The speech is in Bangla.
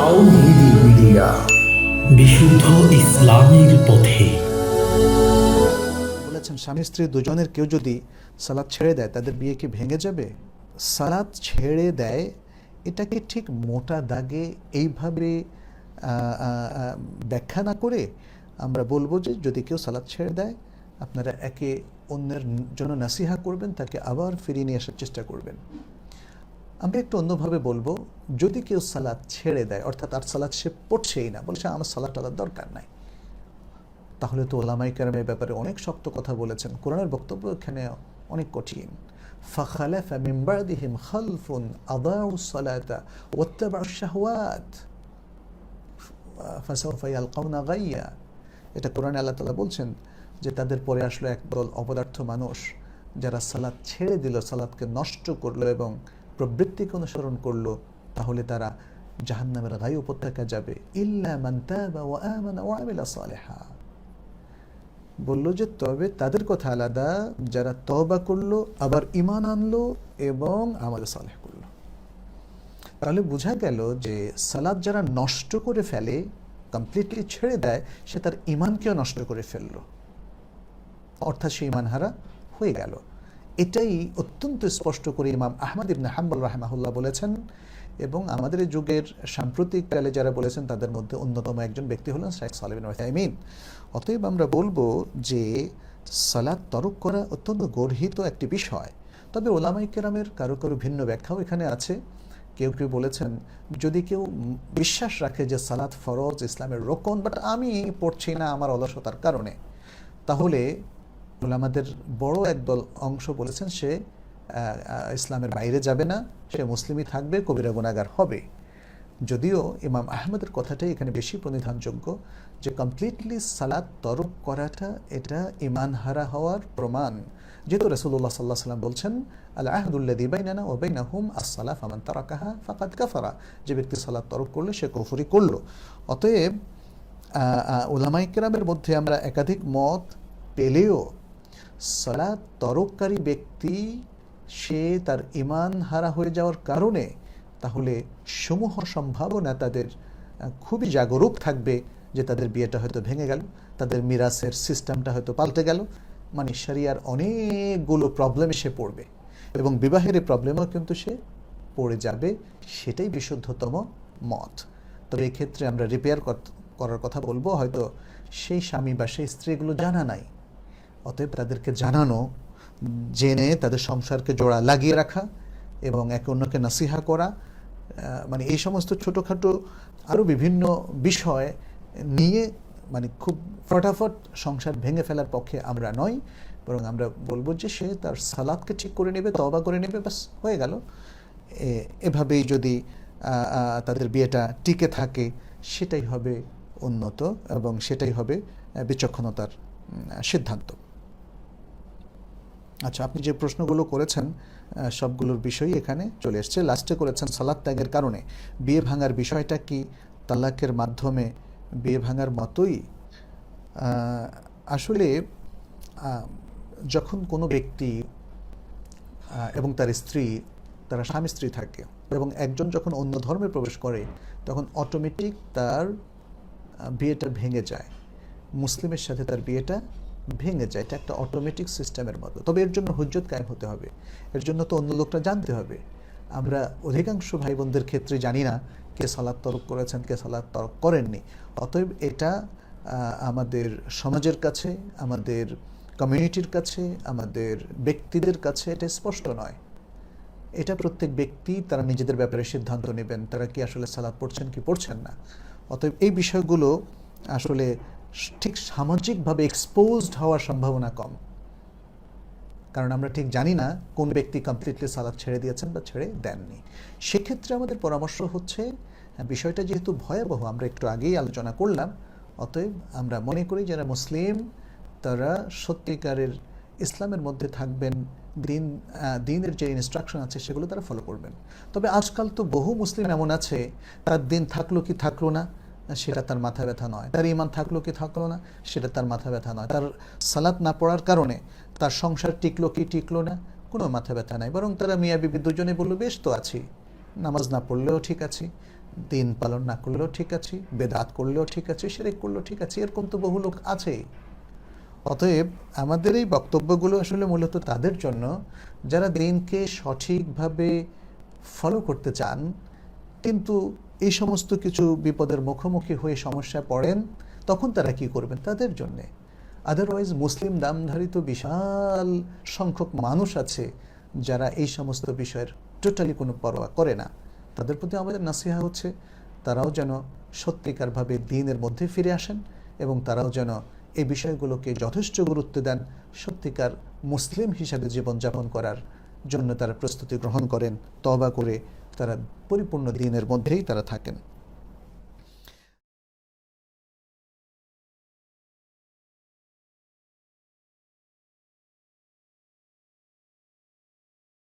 তাওহিদি মিডিয়া। বিশুদ্ধ ইসলামের পথে। বলেছেন স্বামী স্ত্রী দুজনের কেউ যদি সালাদ ছেড়ে দেয় তাদের বিয়ে কি ভেঙে যাবে? সালাদ ছেড়ে দেয় এটাকে ঠিক মোটা দাগে এইভাবে ব্যাখ্যা না করে আমরা বলব যে যদি কেউ সালাদ ছেড়ে দেয় আপনারা একে অন্যের জন্য নাসিহা করবেন তাকে আবার ফিরিয়ে নিয়ে আসার চেষ্টা করবেন। আমরা একটু অন্যভাবে বলবো যদি কেউ সালাদ ছেড়ে দেয় অর্থাৎ আর সালাদ সে পড়ছেই না বলছে আমার সালাদ টালার দরকার নাই তাহলে তো ওলামাই কেরামের ব্যাপারে অনেক শক্ত কথা বলেছেন কোরআনের বক্তব্য এখানে অনেক কঠিন فخلف من بعدهم خلف أضاعوا الصلاة واتبعوا الشهوات فسوف يلقون غيا এটা কোরআনে আল্লাহ তালা বলছেন যে তাদের পরে আসলো একদল অপদার্থ মানুষ যারা সালাদ ছেড়ে দিল সালাদকে নষ্ট করলো এবং প্রবৃত্তিকে অনুসরণ করল, তাহলে তারা জাহান্নামের গায়ে উপত্যকা যাবে। ইল্লা ওয়া ওয়া বলল যে, তবে তাদের কথা আলাদা, যারা তবা করল, আবার ইমান আনলো এবং আমাদের সালেহ করল। তাহলে বোঝা গেল যে, সালাদ যারা নষ্ট করে ফেলে কমপ্লিটলি ছেড়ে দেয়, সে তার ইমানকেও নষ্ট করে ফেলল। অর্থাৎ সে ইমান হারা হয়ে গেল। এটাই অত্যন্ত স্পষ্ট করে ইমাম আহমদ ইবনে হাম্বল রাহমাহুল্লাহ বলেছেন এবং আমাদের যুগের সাম্প্রতিককালে যারা বলেছেন তাদের মধ্যে অন্যতম একজন ব্যক্তি হলেন শেখ সালিবিন ওয়াইমিন অতএব আমরা বলব যে সালাদ তরক করা অত্যন্ত গর্হিত একটি বিষয়। তবে ওলামাই কেরামের কারও কারও ভিন্ন ব্যাখ্যাও এখানে আছে। কেউ কেউ বলেছেন, যদি কেউ বিশ্বাস রাখে যে সালাদ ফরজ ইসলামের রোকন বাট আমি পড়ছি না আমার অলসতার কারণে, তাহলে আমাদের বড় একদল অংশ বলেছেন, সে ইসলামের বাইরে যাবে না, সে মুসলিমই থাকবে, কবিরা গুণাগার হবে। যদিও ইমাম আহমেদের কথাটাই এখানে বেশি প্রণিধানযোগ্য যে কমপ্লিটলি সালাদ তরক করাটা, এটা ইমান হারা হওয়ার প্রমাণ। যেহেতু রসুল্লাহ সাল্লাহ সাল্লাম বলছেন আল্লাহ আহদুল্লাদি বাইনানা ও বাইনা হুম আসসালাফ আমান তারাকাহা ফাকাদ কাফারা। যে ব্যক্তি সালাদ তরক করলে, সে কফুরি করল। অতএব ওলামাই কেরামের মধ্যে আমরা একাধিক মত পেলেও সালাদ তরককারী ব্যক্তি, সে তার ইমান হারা হয়ে যাওয়ার কারণে তাহলে সমূহ সম্ভাবনা তাদের খুবই জাগরুক থাকবে যে তাদের বিয়েটা হয়তো ভেঙে গেল, তাদের মিরাসের সিস্টেমটা হয়তো পাল্টে গেল। মানে শরিয়ার অনেকগুলো প্রবলেমে সে পড়বে এবং বিবাহের এই প্রবলেমও কিন্তু সে পড়ে যাবে, সেটাই বিশুদ্ধতম মত। তবে এক্ষেত্রে আমরা রিপেয়ার করার কথা বলব, হয়তো সেই স্বামী বা সেই স্ত্রীগুলো জানা নাই। অতএব তাদেরকে জানানো, জেনে তাদের সংসারকে জোড়া লাগিয়ে রাখা এবং একে অন্যকে নাসিহা করা মানে এই সমস্ত ছোটোখাটো আরও বিভিন্ন বিষয় নিয়ে মানে খুব ফটাফট সংসার ভেঙে ফেলার পক্ষে আমরা নই, বরং আমরা বলব যে সে তার সালাদকে ঠিক করে নেবে তবা করে নেবে, ব্যাস, হয়ে গেল। এভাবেই যদি তাদের বিয়েটা টিকে থাকে, সেটাই হবে উন্নত এবং সেটাই হবে বিচক্ষণতার সিদ্ধান্ত। আচ্ছা আপনি যে প্রশ্নগুলো করেছেন সবগুলোর বিষয়ই এখানে চলে এসছে। লাস্টে করেছেন সালাদ ত্যাগের কারণে। বিয়ে ভাঙার বিষয়টা কি? তালাকের মাধ্যমে বিয়ে ভাঙার মতোই? আসলে যখন কোনো ব্যক্তি এবং তার স্ত্রী, তারা স্বামী স্ত্রী থাকে এবং একজন যখন অন্য ধর্মে প্রবেশ করে, তখন অটোমেটিক তার বিয়েটা ভেঙে যায়। মুসলিমের সাথে তার বিয়েটা ভেঙে যায়, এটা একটা অটোমেটিক সিস্টেমের মতো। তবে এর জন্য হুজ্জত কায়েম হতে হবে। এর জন্য তো অন্য লোকটা জানতে হবে। আমরা অধিকাংশ ভাই বোনদের ক্ষেত্রে জানি না কে সালাদ তরক করেছেন, কে সালাদ তরক করেননি। অতএব এটা আমাদের সমাজের কাছে, আমাদের কমিউনিটির কাছে, আমাদের ব্যক্তিদের কাছে এটা স্পষ্ট নয়। এটা প্রত্যেক ব্যক্তি, তারা নিজেদের ব্যাপারে সিদ্ধান্ত নেবেন, তারা কি আসলে সালাদ পড়ছেন, কি পড়ছেন না। অতএব এই বিষয়গুলো আসলে ঠিক সামাজিকভাবে এক্সপোজড হওয়ার সম্ভাবনা কম। কারণ আমরা ঠিক জানি না কোন ব্যক্তি কমপ্লিটলি সালাদ ছেড়ে দিয়েছেন বা ছেড়ে দেননি। সেক্ষেত্রে আমাদের পরামর্শ হচ্ছে, বিষয়টা যেহেতু ভয়াবহ, আমরা একটু আগেই আলোচনা করলাম, অতএব আমরা মনে করি যারা মুসলিম, তারা সত্যিকারের ইসলামের মধ্যে থাকবেন, দিন দিনের যে ইনস্ট্রাকশন আছে সেগুলো তারা ফলো করবেন। তবে আজকাল তো বহু মুসলিম এমন আছে, তার দিন থাকল কি থাকল না সেটা তার মাথা ব্যথা নয়। তার ইমান থাকল কি থাকল না, সেটা তার মাথা ব্যথা নয়। তার সালাত না পড়ার কারণে তার সংসার টিকলো কি টিকলো না, কোনো মাথা ব্যথা নাই। বরং তারা মিয়া বিবি দুজনে বলল, বেশ তো আছি। নামাজ না পড়লেও ঠিক আছি, দিন পালন না করলেও ঠিক আছে, বেদাত করলেও ঠিক আছে সেরেক করলেও ঠিক আছে, এরকম তো বহু লোক আছেই অতএব আমাদের এই বক্তব্যগুলো আসলে মূলত তাদের জন্য। যারা দিনকে সঠিকভাবে ফলো করতে চান, কিন্তু এই সমস্ত কিছু বিপদের মুখোমুখি হয়ে সমস্যায় পড়েন, তখন তারা কি করবেন? তাদের জন্যে। আদারওয়াইজ মুসলিম দামধারী তো বিশাল সংখ্যক মানুষ আছে যারা এই সমস্ত বিষয়ের টোটালি কোনো পরোয়া করে না। তাদের প্রতি আমাদের নাসিহা হচ্ছে তারাও যেন সত্যিকারভাবে দিনের মধ্যে ফিরে আসেন এবং তারাও যেন এই বিষয়গুলোকে যথেষ্ট গুরুত্ব দেন সত্যিকার মুসলিম হিসাবে জীবনযাপন করার জন্য তারা প্রস্তুতি গ্রহণ করেন তবা করে তারা পরিপূর্ণ দিনের মধ্যেই তারা থাকেন।